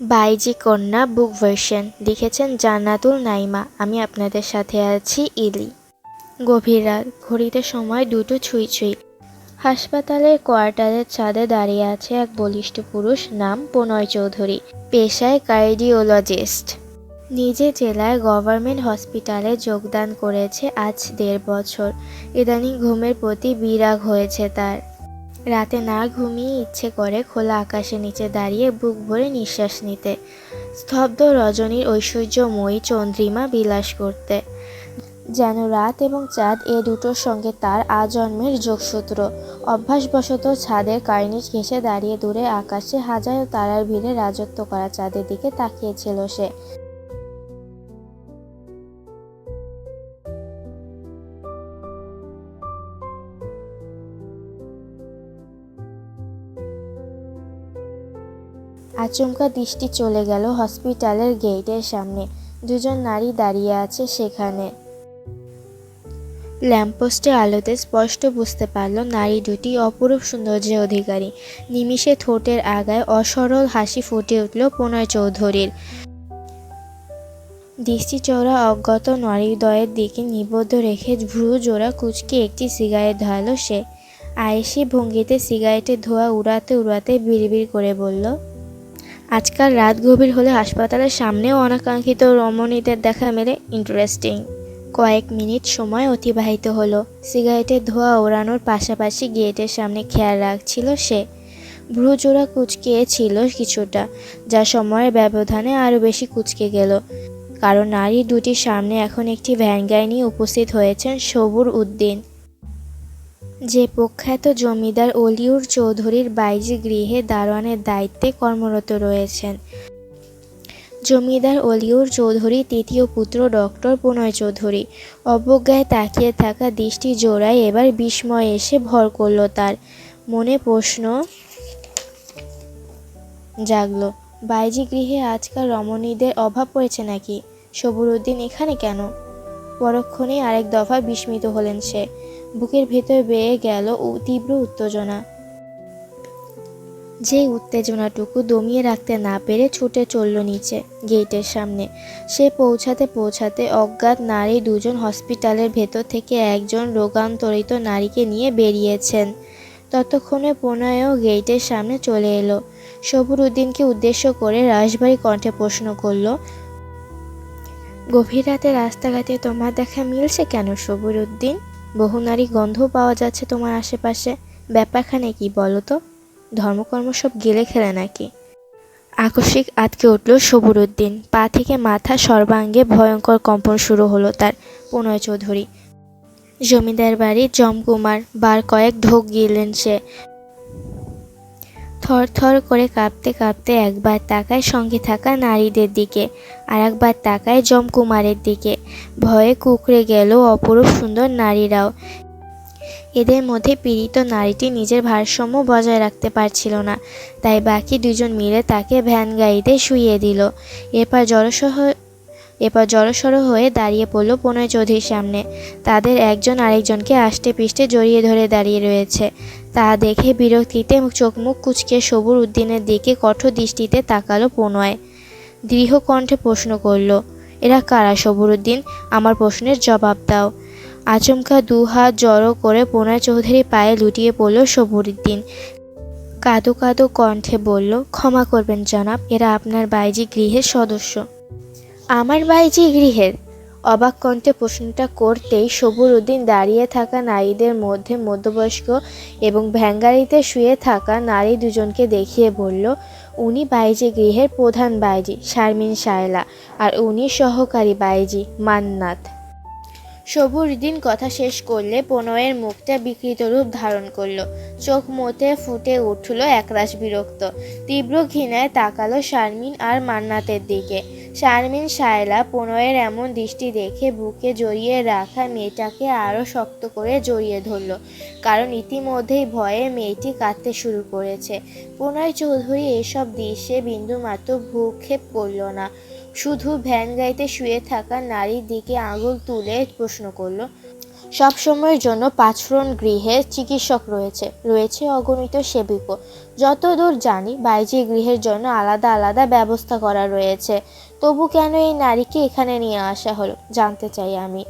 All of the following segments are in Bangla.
বাইজি কন্যা বুক ভার্সন লিখেছেন জান্নাতুল নাইমা। আমি আপনাদের সাথে আছি ইলি। গভীর রাত, ঘড়িতে সময় দুটো ছুঁই ছুঁই। হাসপাতালের কোয়ার্টারের ছাদে দাঁড়িয়ে আছে এক বলিষ্ঠ পুরুষ, নাম প্রণয় চৌধুরী, পেশায় কার্ডিওলজিস্ট। নিজে জেলায় গভর্নমেন্ট হসপিটালে যোগদান করেছে আজ দেড় বছর। ইদানিং ঘুমের প্রতি বিরাগ হয়েছে তার। রাতে না ঘুমিয়ে ইচ্ছে করে খোলা আকাশের নিচে দাঁড়িয়ে বুক ভরে নিঃশ্বাস নিতে। স্তব্ধ রজনীর ঐশ্বর্যময়ী চন্দ্রিমা বিলাস করতে। যেন রাত এবং চাঁদ এ দুটোর সঙ্গে তার আজন্মের যোগসূত্র। অভ্যাসবশত ছাদের কার্নিশ ঘেঁষে দাঁড়িয়ে দূরে আকাশে হাজারো তারার ভিড়ে রাজত্ব করা চাঁদের দিকে তাকিয়েছিল সে। আচমকা দৃষ্টি চলে গেল হসপিটালের গেটের সামনে। দুজন নারী দাঁড়িয়ে আছে সেখানে। ল্যাম্পপোস্টে আলোতে স্পষ্ট বুঝতে পারল নারী দুটি অপরূপ সৌন্দর্যের অধিকারী। নিমিষে ঠোঁটের আগায় অসরল হাসি ফুটে উঠল প্রণয় চৌধুরীর। দৃষ্টি চৌড়া অজ্ঞাত নারীদ্বয়ের দিকে নিবদ্ধ রেখে ভ্রু জোড়া কুচকে একটি সিগারেট ধরালো সে। আয়েসি ভঙ্গিতে সিগারেটের ধোঁয়া উড়াতে উড়াতে বিড়বিড় করে বলল আজকাল রাত গভীর হলে হাসপাতালের সামনেও অনাকাঙ্ক্ষিত রমণীদের দেখা মেলে ইন্টারেস্টিং। কয়েক মিনিট সময় অতিবাহিত হলো। সিগারেটের ধোঁয়া ওড়ানোর পাশাপাশি গেটের সামনে খেয়াল রাখছিল সে। ভ্রুজোড়া কুচকে ছিল কিছুটা, যা সময়ের ব্যবধানে আরও বেশি কুচকে গেল। কারণ নারী দুটির সামনে এখন একটি ভ্যান গাড়ি নিয়ে উপস্থিত হয়েছেন সবুর উদ্দিন। যে প্রখ্যাত জমিদার অলিউর চৌধুরীর বাইজি গৃহে দারোয়ানের দায়িত্বে কর্মরত রয়েছেন। জমিদার অলিউর চৌধুরী তৃতীয় পুত্র ডক্টর প্রণয় চৌধুরী। অবজ্ঞায় তাকিয়ে থাকা দৃষ্টি জোড়ায় এবার বিস্ময় এসে ভর করল তার। মনে প্রশ্ন জাগলো বাইজি গৃহে আজকাল রমণীদের অভাব পড়েছে নাকি? সবুরউদ্দিন এখানে কেন? পরক্ষণেই আরেক দফা বিস্মিত হলেন সে। বুকের ভেতর বেয়ে গেল তীব্র উত্তেজনা। যে উত্তেজনাটুকু দমিয়ে রাখতে না পেরে ছুটে চলল নিচে, গেটের সামনে। সে পৌঁছাতে পৌঁছাতে অজ্ঞাত নারী দুজন হসপিটালের ভেতর থেকে একজন রোগান্তরিত নারীকে নিয়ে বেরিয়েছেন। ততক্ষণে প্রণয়ও গেটের সামনে চলে এলো। সবুর উদ্দিনকে উদ্দেশ্য করে রাশবাড়ি কণ্ঠে প্রশ্ন করল, গভীর রাতে রাস্তাঘাটে তোমার দেখা মিলছে কেন সবুর উদ্দিন বহু নারী গন্ধ পাওয়া যাচ্ছে তোমার আশেপাশে। ব্যাপারখানে কি বলো তো? ধর্মকর্ম সব গেলে খেলে নাকি? আকস্মিক আটকে উঠল সবুর উদ্দিন পা থেকে মাথা সর্বাঙ্গে ভয়ঙ্কর কম্পন শুরু হলো তার, পুনয় চৌধুরী। জমিদার বাড়ির জমকুমার বার কয়েক ঢোক গিলেন সে। থর থর করে কাঁপতে কাঁপতে একবার তাকায় সঙ্গে থাকা নারীদের দিকে আর একবার তাকায় জমকুমারের দিকে। ভয়ে কুকড়ে গেল অপরূপ সুন্দর নারীরাও। এদের মধ্যে পীড়িত নারীটি নিজের ভারসাম্য বজায় রাখতে পারছিল না। তাই বাকি দুজন মিলে তাকে ভ্যান গাড়িতে শুইয়ে দিল। এরপর জড়সহ এরপর জড়সড় হয়ে দাঁড়িয়ে পড়ল প্রণয় চৌধুরীর সামনে। তাদের একজন আরেকজনকে আষ্টে পিষ্টে জড়িয়ে ধরে দাঁড়িয়ে রয়েছে। তা দেখে বিরক্তিতে চোখ মুখ কুচকে সবুর উদ্দিনের দিকে কঠোর দৃষ্টিতে তাকালো প্রণয়। দৃঢ় কণ্ঠে প্রশ্ন করল, এরা কারা সবুর উদ্দিন? আমার প্রশ্নের জবাব দাও। আচমকা দু হাত জড়ো করে প্রণয় চৌধুরী পায়ে লুটিয়ে পড়ল সবুরুদ্দিন কাদো কাদো কণ্ঠে বলল, ক্ষমা করবেন জনাব, এরা আপনার বাইজি গৃহের সদস্য। আমার বাইজি গৃহের। অবাক কণ্ঠে প্রশ্নটা করতেই সবুর উদ্দিন দাঁড়িয়ে থাকা নারীদের মধ্যে মধ্যবয়স্ক এবং ভ্যাঙ্গারিতে শুয়ে থাকা নারী দুজনকে দেখিয়ে বলল, উনি বাইজি গৃহের প্রধান বাইজি, শারমিন শায়লা, আর উনি সহকারী বাইজি, মান্নাত। সবুরদিন কথা শেষ করলে প্রণয়ের মুখটা বিকৃত রূপ ধারণ করল। চোখ মতে ফুটে উঠল একরাশ বিরক্ত। তীব্র ঘৃণায় তাকালো শারমিন আর মান্নাতের দিকে। শারমিন শায়লা প্রণয়ের এমন দৃষ্টি দেখে বুকে জড়িয়ে রাখা মেয়েটাকে আরও শক্ত করে জড়িয়ে ধরল, কারণ ইতিমধ্যেই ভয়ে মেয়েটি কাঁদতে শুরু করেছে। প্রণয় চৌধুরী এসব দৃশ্যে বিন্দুমাত্র ভূক্ষেপ করল না, শুধু ভ্যান গাইতে শুয়ে থাকা নারীর দিকে আঙুল তুলে প্রশ্ন করল সবসময়ের জন্য পাঁচফোড়ন গৃহে চিকিৎসক রয়েছে রয়েছে অগণিত সেবিকও। যতদূর জানি, বাইজি গৃহের জন্য আলাদা আলাদা ব্যবস্থা করা রয়েছে। তবু কেন এই নারীকে এখানে নিয়ে আসা হলো? জানতে চাই আমি।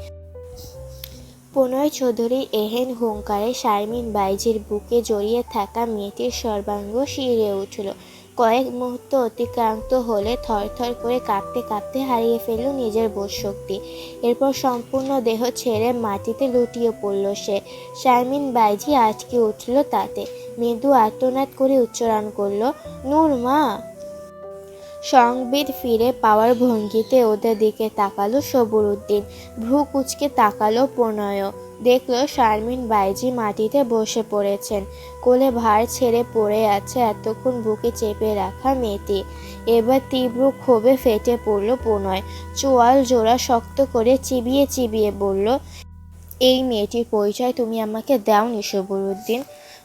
প্রণয় চৌধুরী এহেন হুঙ্কারে শারমিন বাইজির বুকে জড়িয়ে থাকা মেয়েটির সর্বাঙ্গ শিরে উঠল। কয়েক মুহূর্ত অতিক্রান্ত হলে থরথর করে কাঁপতে কাঁপতে হারিয়ে ফেলল নিজের বোধশক্তি এরপর সম্পূর্ণ দেহ ছেড়ে মাটিতে লুটিয়ে পড়ল সে। শারমিন বাইজি আটকে উঠল তাতে। মৃদু আর্তনাদ করে উচ্চারণ করল, নূর মা! সংবিদ ফিরে পাওয়ার ভঙ্গিতে ওদের দিকে তাকালো সবুর উদ্দিন ভ্রু কুচকে তাকালো প্রণয় দেখল শারমিন বাইজি মাটিতে বসে পড়েছেন। কোলে ভার ছেড়ে পড়ে আছে এতক্ষণ বুকে চেপে রাখা মেয়েটি। এবার তীব্র ক্ষোভে ফেটে পড়ল প্রণয়। চোয়াল জোড়া শক্ত করে চিবিয়ে চিবিয়ে বলল, এই মেয়েটির পরিচয় তুমি আমাকে দাও দাওনি সবুরুদ্দিন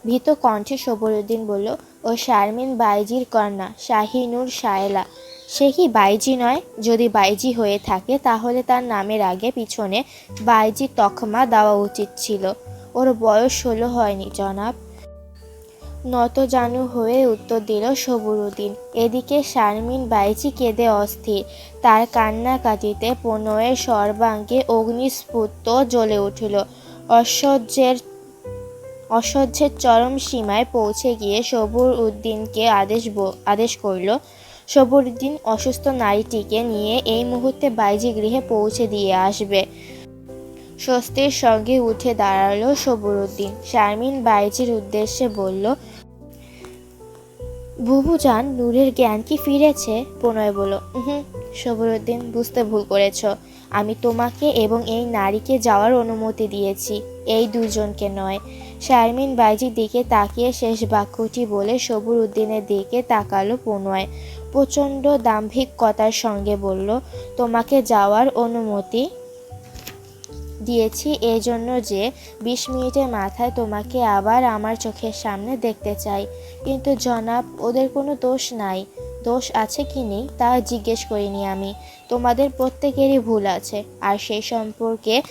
ভীত কণ্ঠে সবরুদ্দিন বলল, ও শারমিন বাইজির কন্যা শাহিনুর শায়লা। সে কি বাইজি নয়? যদি বাইজি হয়ে থাকে, তাহলে তার নামের আগে পিছনে বাইজি তকমা দেওয়া উচিত ছিল। ওর বয়স ষোলো হয়নি, জনাব। নতজানু হয়ে উত্তর দিল সবুরুদ্দিন এদিকে শারমিন বাইজি কেঁদে অস্থির। তার কান্নাকাটিতে প্রণয়ের সর্বাঙ্গে অগ্নিস্ফুর্ত জ্বলে উঠল। অসহ্যের অসহ্যের চরম সীমায় পৌঁছে গিয়ে সবুর উদ্দিনকে আদেশ আদেশ করল। সবুর উদ্দিন অসুস্থ নারীটিকে নিয়ে এই মুহূর্তে বাইজি গৃহে পৌঁছে দিয়ে আসবে। স্বস্তির সঙ্গে উঠে দাঁড়াল সবুরুদ্দিন শারমিন বাইজির উদ্দেশ্যে বলল বুবুজান নূরের জ্ঞান কি ফিরেছে? প্রণয় বলল হুম সবুরুদ্দিন বুঝতে ভুল করেছ। আমি তোমাকে এবং এই নারীকে যাওয়ার অনুমতি দিয়েছি। এই দুজনকে নয়। শারমিন বাইজির দিকে তাকিয়ে শেষ বাক্যটি বলে সবুর উদ্দিনের দিকে তাকালো প্রণয় প্রচণ্ড দাম্ভিকতার সঙ্গে বলল, তোমাকে যাওয়ার অনুমতি দিয়েছি এজন্য যে বিশ মিনিটের মাথায় তোমাকে আবার আমার চোখের সামনে দেখতে চাই। কিন্তু জনাব, ওদের কোনো দোষ নাই। দোষ আছে কি নেই, তা জিজ্ঞেস করিনি আমি। তোমাদের প্রত্যেকেরই ভুল আছে। আর সেই সম্পর্কে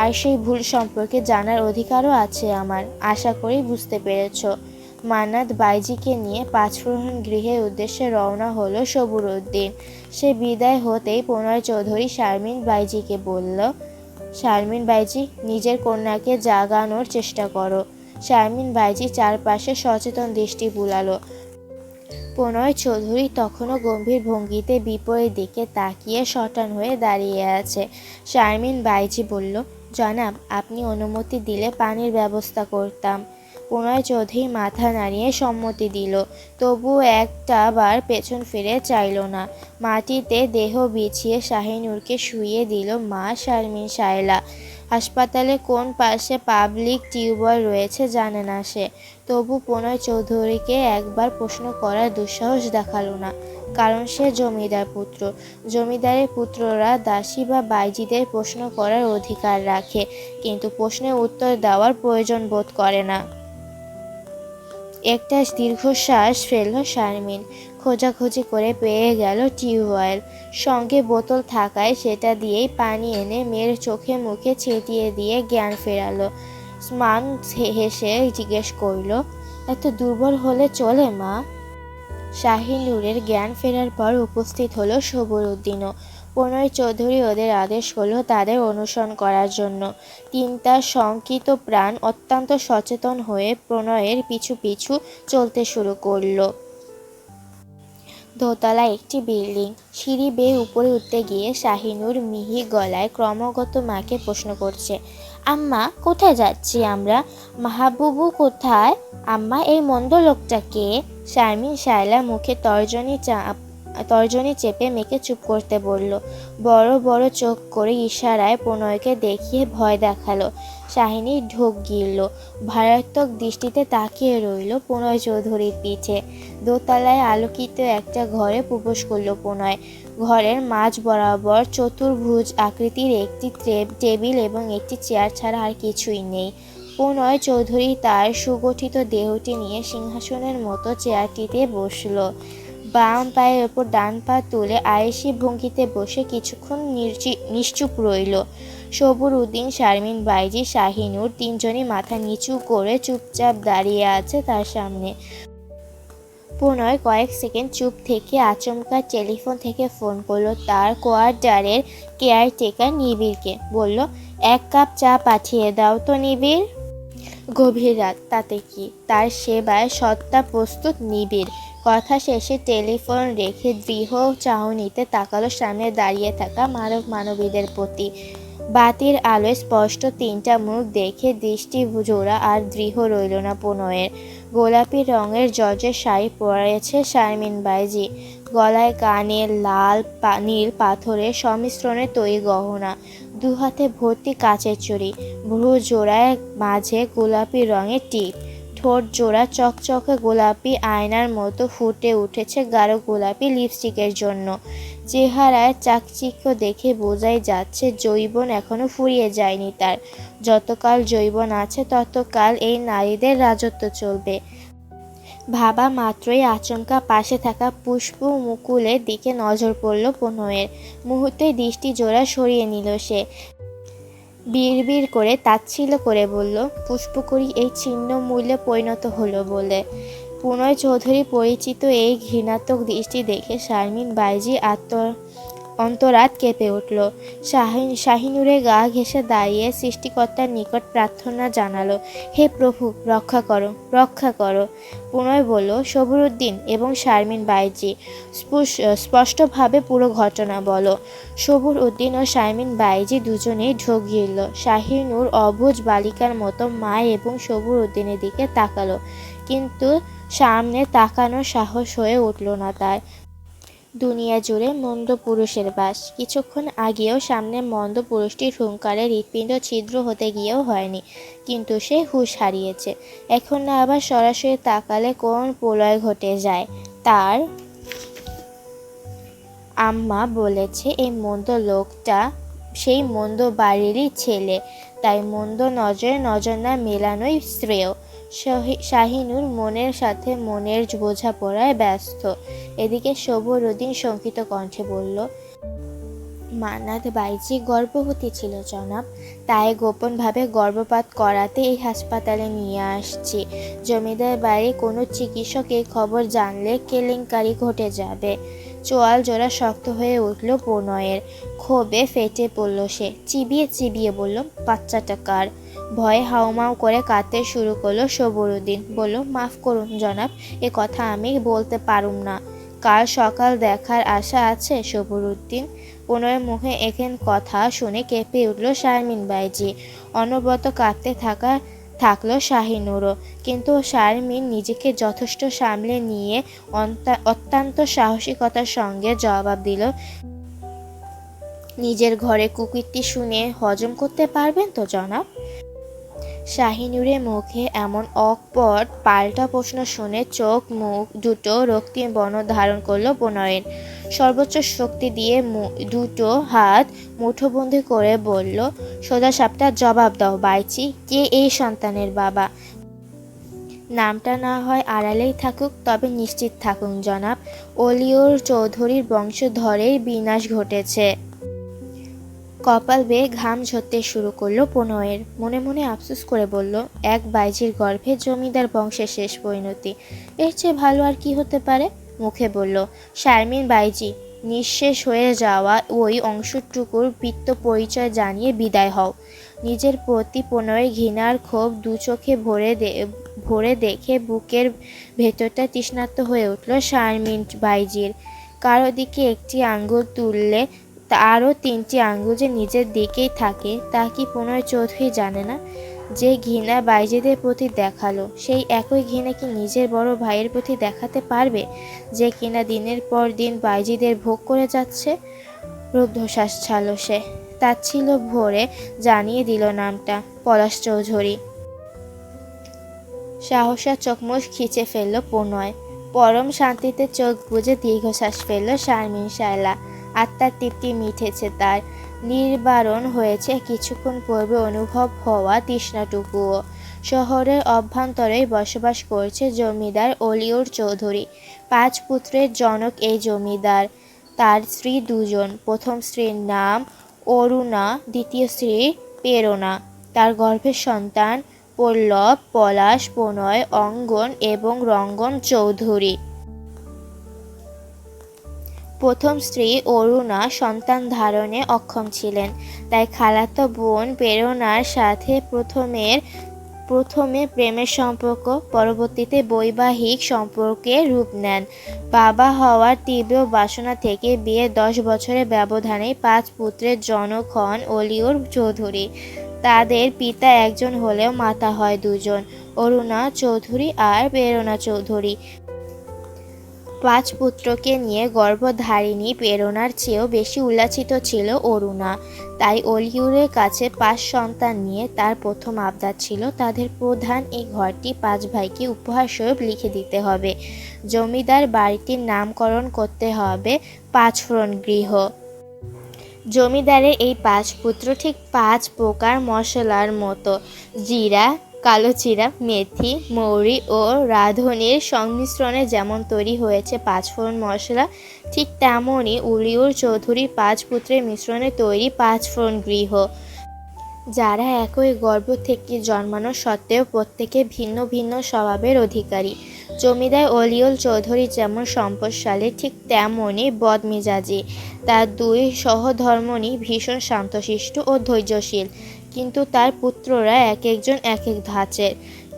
আর সেই ভুল সম্পর্কে জানার অধিকারও আছে আমার। আশা করি বুঝতে পেরেছ। মান্নাত বাইজিকে নিয়ে পাঁচফোড়ন গৃহের উদ্দেশ্যে রওনা হলো সবুর উদ্দিন সে বিদায় হতেই প্রণয় চৌধুরী শারমিন বাইজিকে বলল, শারমিন বাইজি, নিজের কন্যাকে জাগানোর চেষ্টা করো। শারমিন বাইজি চারপাশে সচেতন দৃষ্টি বুলালো। প্রণয় চৌধুরী তখনও গম্ভীর ভঙ্গিতে বিপরীত দিকে তাকিয়ে শটান হয়ে দাঁড়িয়ে আছে। শারমিন বাইজি বলল জনাব, আপনি অনুমতি দিলে পানির ব্যবস্থা করতাম। প্রণয় চৌধুরী মাথা নাড়িয়ে সম্মতি দিল। তবু একটা বার পেছন ফিরে চাইল না। মাটিতে দেহ বিছিয়ে শাহিনুরকে শুইয়ে দিল মা শারমিন শায়লা। হাসপাতালে কোন পাশে পাবলিক টিউবওয়েল রয়েছে জানে না সে। তবু প্রণয় চৌধুরীকে একবার প্রশ্ন করার দুঃসাহস দেখাল না। কারণ সে জমিদার পুত্র। জমিদারের পুত্ররা দাসী বা বাইজিদের প্রশ্ন করার অধিকার রাখে, কিন্তু প্রশ্নের উত্তর দেওয়ার প্রয়োজন বোধ করে না। একটা দীর্ঘশ্বাস ফেলল শারমিন। খোঁজাখুঁজি করে পেয়ে গেল টিউবওয়েল। সঙ্গে বোতল থাকায় সেটা দিয়েই পানি এনে মেয়ের চোখে মুখে ছেটিয়ে দিয়ে জ্ঞান ফেরালো। স্মান হেসে জিজ্ঞেস করল, এত দুর্বল হলে চলে মা? শাহিনুরের জ্ঞান ফেরার পর উপস্থিত হলো সবুর উদ্দিনও প্রণয় চৌধুরী ওদের আদেশ করল তাদের অনুসরণ করার জন্য। তিনটা শঙ্কিত প্রাণ অত্যন্ত সচেতন হয়ে প্রণয়ের পিছু পিছু চলতে শুরু করল। দোতলা একটি বিল্ডিং। সিঁড়ি বেয়ে উপরে উঠতে গিয়ে শাহিনুর মিহি গলায় ক্রমাগত মাকে প্রশ্ন করছে, আম্মা, কোথায় যাচ্ছি আমরা? মাহবুবু কোথায়? আম্মা, এই মন্দ লোকটাকে শারমিন শায়লা মুখে তর্জনী চাপ তর্জনী চেপে মেয়েকে চুপ করতে বলল। বড় বড় চোখ করে ইশারায় প্রণয়কে দেখিয়ে ভয় দেখাল। শাহিনী ঢোক গিলল। ভারাত্মক দৃষ্টিতে তাকিয়ে রইল প্রণয় চৌধুরীর পিছে দোতলায় আলোকিত একটা ঘরে প্রবেশ করল প্রণয়। ঘরের মাঝ বরাবর চতুর্ভুজ আকৃতির একটি টেবিল এবং একটি চেয়ার ছাড়া আর কিছুই নেই। প্রণয় চৌধুরী তার সুগঠিত দেহটি নিয়ে সিংহাসনের মতো চেয়ারটিতে বসল। বাম পায়ের ওপর ডান পা তুলে আয়েসি ভঙ্গিতে বসে কিছুক্ষণ নিশ্চুপ রইল। সবুর উদ্দিন, শারমিন বাইজি, শাহিনুর তিনজনই মাথা নিচু করে চুপচাপ দাঁড়িয়ে আছে তার সামনে। পুনয় কয়েক সেকেন্ড চুপ থেকে আচমকা টেলিফোন থেকে ফোন করল তার কোয়ার্টারের কেয়ারটেকার নিবিড়কে। বলল, এক কাপ চা পাঠিয়ে দাও তো নিবিড়। গভীর রাত, তাতে কি? তার সেবায় সত্তা প্রস্তুত নিবিড়। কথা শেষে টেলিফোন রেখে দৃঢ় চাহনিতে তাকালো সামনে দাঁড়িয়ে থাকা মানব মানবীদের প্রতি। বাতির আলোয় স্পষ্ট তিনটা মুখ দেখে দৃষ্টি জোড়া আর দৃঢ় রইল না প্রণয়ের গোলাপি রঙের জর্জের শাড়ি পরেছে শারমিন বাইজি। গলায় কানে লাল নীল পাথরের সংমিশ্রণে তৈরি গহনা। দু হাতে ভর্তি কাচের চুড়ি। ভ্রু জোড়ায় মাঝে গোলাপি রঙের টিপ। ঠোঁট জোড়া চকচকে গোলাপি আয়নার মতো ফুটে উঠেছে গাঢ় গোলাপি লিপস্টিকের জন্য। চেহারায় চাকচিক্য দেখে বোঝাই যাচ্ছে জৈবন এখনও ফুরিয়ে যায়নি তার। যতকাল জৈবন আছে, ততকাল এই নারীদের রাজত্ব চলবে। ভাবা মাত্রই আচমকা পাশে থাকা পুষ্প মুকুলের দিকে নজর পড়ল প্রণয়ের মুহূর্তে দৃষ্টি জোড়া সরিয়ে নিল সে। বিড়বিড় করে তাচ্ছিল করে বলল পুষ্পকরি এই ছিন্ন মূল্যে পরিণত হলো বলে। পুনয় চৌধুরী পরিচিত এই ঘৃণাত্মক দৃষ্টি দেখে শারমিন বাইজি আত্ম অন্তরাত কেঁপে উঠল। শাহিন শাহিনুরে গা ঘেঁষে দাঁড়িয়ে সৃষ্টিকর্তার নিকট প্রার্থনা জানালো, হে প্রভু, রক্ষা করো রক্ষা করো। পুনয় বলল, সবুরুদ্দিন এবং শারমিন বাইজি স্পষ্টভাবে পুরো ঘটনা বলো। সবুর উদ্দিন ও শারমিন বাইজি দুজনেই ঢোক গিলল। শাহিনুর অবুজ বালিকার মতো মা এবং সবুর উদ্দিনের দিকে তাকালো, কিন্তু সামনে তাকানোর সাহস হয়ে উঠল না তার। দুনিয়া জুড়ে মন্দ পুরুষের বাস। কিছুক্ষণ আগেও সামনে মন্দ পুরুষটির হুঙ্কারে হৃৎপিণ্ড ছিদ্র হতে গিয়েও হয়নি, কিন্তু সে হুঁশ হারিয়েছে। এখন না আবার সরাসরি তাকালে কোন প্রলয় ঘটে যায়? তার আম্মা বলেছে, এই মন্দ লোকটা সেই মন্দ বাড়িরই ছেলে। তাই মন্দ নজরে নজর না মেলানোই শ্রেয়। শাহিনুর মনের সাথে মনের বোঝাপড়ায় ব্যস্ত। এদিকে সবুরুদ্দিন শঙ্কিত কণ্ঠে বলল, মান্নাত বাইজি গর্ভবতী ছিল জনাব। তাই গোপনভাবে গর্ভপাত করাতে এই হাসপাতালে নিয়ে আসছি। জমিদার বাড়ি কোনো চিকিৎসক এই খবর জানলে কেলেঙ্কারি ঘটে যাবে। চোয়াল জোড়া শক্ত হয়ে উঠল প্রণয়ের। ক্ষোভে ফেটে পড়ল সে। চিবিয়ে চিবিয়ে বলল, বাচ্চাটা কার? ভয়ে হাউমাউ করে কাঁদতে শুরু করল সবরুদ্দিন বলল, মাফ করুন জনাব, এ কথা আমি বলতে পারুম না। কাল সকাল দেখার আশা আছে সবরুদ্দিন পুনরের মুখে এখান কথা শুনে কেঁপে উঠল শারমিন বাইজি। অনবরত কাঁদতে থাকা থাকল শাহিনুরও কিন্তু শারমিন নিজেকে যথেষ্ট সামলে নিয়ে অত্যন্ত সাহসিকতার সঙ্গে জবাব দিল, নিজের ঘরে কুকুরটি শুনে হজম করতে পারবেন তো জনাব? শাহিনুরের মুখে এমন অকপট পাল্টা প্রশ্ন শুনে চোখ, মুখ দুটো রক্তিম বর্ণ ধারণ করল প্রণয়ের সর্বোচ্চ শক্তি দিয়ে দুটো হাত মুঠোবন্দি করে বলল, সোজা সাপটা জবাব দাও, বাইচি। কে এই সন্তানের বাবা? নামটা না হয় আড়ালেই থাকুক, তবে নিশ্চিত থাকুন, জনাব। অলিওর চৌধুরীর বংশধরের বিনাশ ঘটেছে। কপাল বেয়ে ঘাম ঝরতে শুরু করল প্রণয়ের। মনে মনে আফসোস করে বলল, এক বাইজির গর্ভে জমিদার বংশের শেষ পরিণতি। এর চেয়ে ভালো আর কি হতে পারে? মুখে বলল, শারমিন বাইজি, নিঃশেষ হয়ে যাওয়া ওই অংশটুকুর বৃত্ত পরিচয় জানিয়ে বিদায় হও। নিজের প্রতি প্রণয়ের ঘৃণার ক্ষোভ দু চোখে ভরে ভরে দেখে বুকের ভেতরটা তৃষ্ণার্ত হয়ে উঠল শারমিন বাইজির। কারও দিকে একটি আঙ্গুল তুললে তা আরও তিনটি আঙ্গুল যে নিজের দিকেই থাকে, তা কি প্রণয় চৌধুরী জানে না? যে ঘৃণা বাইজিদের প্রতি দেখাল, সেই একই ঘৃণা কি নিজের বড় ভাইয়ের প্রতি দেখাতে পারবে? যে কিনা দিনের পর দিন বাইজিদের ভোগ করে যাচ্ছে? রুদ্ধশ্বাস ছাড়ল সে। তাচ্ছিল ভোরে জানিয়ে দিল নামটা, পলাশ চৌধুরী। সাহসা চোখমুখ খিচে ফেলল প্রণয়। পরম শান্তিতে চোখ বুজে দীর্ঘশ্বাস ফেলল শারমিন শায়লা। আত্মার তৃপ্তি মিঠেছে তার। নির্বারণ হয়েছে কিছুক্ষণ পূর্বে অনুভব হওয়া তৃষ্ণাটুকুও। শহরের অভ্যন্তরেই বসবাস করছে জমিদার অলিউর চৌধুরী। পাঁচ পুত্রের জনক এই জমিদার। তার স্ত্রী দুজন। প্রথম স্ত্রীর নাম অরুণা, দ্বিতীয় স্ত্রী প্রেরণা তার গর্ভের সন্তান পল্লব পলাশ, প্রণয়, অঙ্গন এবং রঙ্গন চৌধুরী। প্রথম স্ত্রী অরুণা সন্তান ধারণে অক্ষম ছিলেন। তাই খালাতো বোন প্রেরণার সাথে প্রথমের, প্রথমে প্রেমের সম্পর্ক, পরবর্তীতে বৈবাহিক সম্পর্কে রূপ নেন। বাবা হওয়ার তীব্র বাসনা থেকে বিয়ে দশ বছরের ব্যবধানে পাঁচ পুত্রের জনক হন অলিউর চৌধুরী। তাদের পিতা একজন হলেও মাতা হয় দুজন, অরুণা চৌধুরী আর প্রেরণা চৌধুরী। পাঁচ পুত্রকে নিয়ে গর্ভধারিণী প্রেরণার চেয়েও বেশি উল্লাসিত ছিল অরুণা। তাই অলিউরের কাছে পাঁচ সন্তান নিয়ে তার প্রথম আবদার ছিল তাদের প্রধান এই ঘরটি পাঁচ ভাইকে উপহারস্বরূপ লিখে দিতে হবে। জমিদার বাড়িটির নামকরণ করতে হবে পাঁচফোড়ন গৃহ। জমিদারের এই পাঁচ পুত্র ঠিক পাঁচ প্রকার মশলার মতো। জিরা কালো জিরা মেথি, মৌরি ও রাঁধুনির সংমিশ্রণে যেমন তৈরি হয়েছে পাঁচফোড়ন মশলা, ঠিক তেমনই উলিউর চৌধুরী পাঁচ পুত্রের মিশ্রণে তৈরি পাঁচফোড়ন গৃহ। যারা একই গর্ভ থেকে জন্মানো সত্ত্বেও প্রত্যেকে ভিন্ন ভিন্ন স্বভাবের অধিকারী। জমিদার অলিউল চৌধুরী যেমন সম্পদশালী, ঠিক তেমনই বদমেজাজি। তার দুই সহধর্মণী ভীষণ শান্তশিষ্ট ও ধৈর্যশীল। কিন্তু তার পুত্ররা এক একজন এক এক ধাঁচের।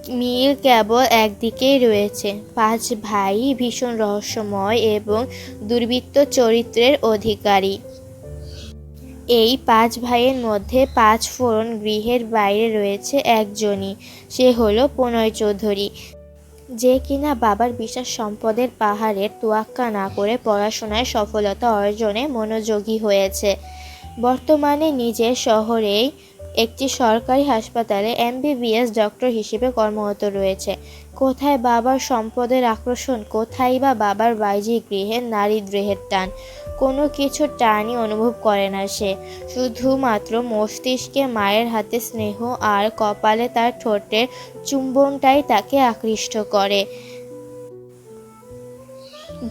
মিল কেবল একদিকেই রয়েছে। পাঁচ ভাই ভীষণ রহস্যময় এবং দুর্বৃত্ত চরিত্রের অধিকারী। এই পাঁচ ভাইয়ের মধ্যে পাঁচ ফোড়ন গৃহের বাইরে রয়েছে একজনই। সে হলো প্রণয় চৌধুরী। যে কিনা বাবার বিশ্বাস সম্পদের পাহাড়ের তোয়াক্কা না করে পড়াশোনায় সফলতা অর্জনে মনোযোগী হয়েছে। বর্তমানে নিজের শহরেই একটি সরকারি হাসপাতালে এমবিবিএস ডক্টর হিসেবে কর্মরত রয়েছে। কোথায় বাবার সম্পদের আকর্ষণ, কোথায় বা বাবার বাইজি গৃহের নারী গৃহের টান, কোনো কিছু টানই অনুভব করে না সে। শুধুমাত্র মস্তিষ্কে মায়ের হাতে স্নেহ আর কপালে তার ঠোঁটের চুম্বনটাই তাকে আকৃষ্ট করে।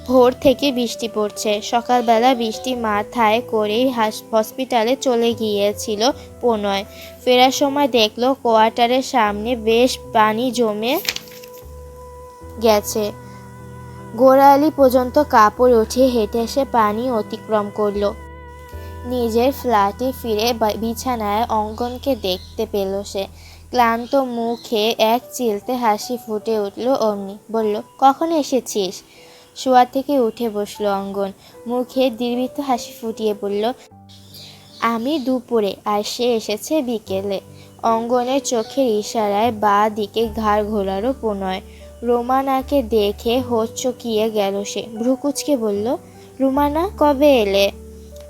ভোর থেকে বৃষ্টি পড়ছে। সকালবেলা বৃষ্টি মাথায় করেই হসপিটালে চলে গিয়েছিল প্রণয় ফেরার সময় দেখল কোয়ার্টারের সামনে বেশ পানি জমে গেছে। গোড়ালি পর্যন্ত কাপড় উঠিয়ে হেঁটে এসে পানি অতিক্রম করল। নিজের ফ্ল্যাটে ফিরে বিছানায় অঙ্কনকে দেখতে পেল সে। ক্লান্ত মুখে এক চিলতে হাসি ফুটে উঠল অমনি। বলল, কখন এসেছিস? শোয়া থেকে উঠে বসল অঙ্গন। মুখে দীর্ঘিত হাসি ফুটিয়ে বলল, আমি দুপুরে আর সে এসেছে বিকেলে। অঙ্গনের চোখের ইশারায় বা দিকে ঘাড় ঘোরারও প্রণয়। রোমানাকে দেখে হোচ্চকিয়ে গেল সে। ভ্রুকুচকে বলল, রুমানা, কবে এলে?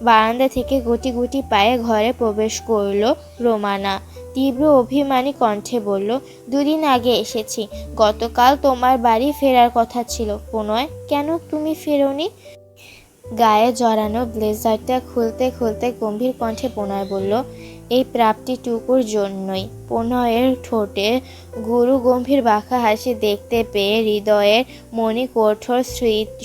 বারান্দা থেকে গুটি গুটি পায়ে ঘরে প্রবেশ করল রোমানা। তীব্র অভিমানী কণ্ঠে বলল, দুদিন আগে এসেছি। গতকাল তোমার বাড়ি ফেরার কথা ছিল। প্রণয় কেন তুমি ফেরোনি? গায়ে জড়ানো ব্লেজারটা খুলতে খুলতে গম্ভীর কণ্ঠে প্রণয় বলল, এই প্রাপ্তিটুকুর জন্যই। প্রণয়ের ঠোঁটে গুরু গম্ভীর বাঁকা হাসি দেখতে পেয়ে হৃদয়ের মণি কঠোর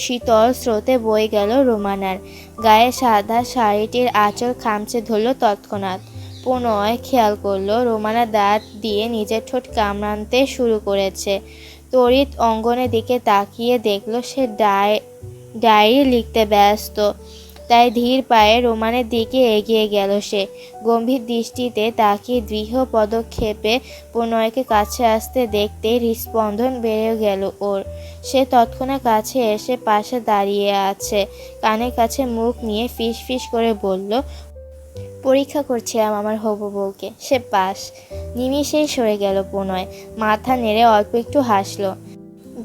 শীতল স্রোতে বয়ে গেল রোমানার। গায়ে সাদা শাড়িটির আঁচল খামচে ধরল তৎক্ষণাৎ। প্রণয় খেয়াল করল, রোমানা দাঁত দিয়ে নিজের ঠোঁট কামড়ানতে শুরু করেছে। তড়িৎ অঙ্গনের দিকে তাকিয়ে দেখল সে ডায়, ডায়েরি লিখতে ব্যস্ত। তাই ধীর পায়ে রোমানের দিকে এগিয়ে গেল সে। গম্ভীর দৃষ্টিতে তাকিয়ে দৃঢ় পদক্ষেপে প্রণয়কে কাছে আসতে দেখতে হৃস্পন্দন বেড়ে গেল ওর। সে তৎক্ষণাৎ কাছে এসে পাশে দাঁড়িয়ে আছে। কানের কাছে মুখ নিয়ে ফিস ফিস করে বলল পরীক্ষা করছিলাম আমার হবু বউকে। সে পাস। নিমিষেই সরে গেল প্রণয় মাথা নেড়ে অল্প একটু হাসলো।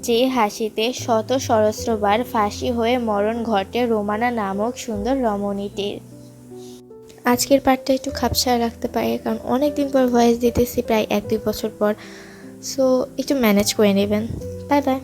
যে হাসিতে শত সহস্রবার ফাঁসি হয়ে মরণ ঘটে রোমানা নামক সুন্দর রমণীটির। আজকের পার্টটা একটু খাপছাড়া রাখতে পারে, কারণ অনেক দিন পর ভয়েস দিতেছি, প্রায় এক দুই বছর পর। সো একটু ম্যানেজ করে নেবেন। Bye bye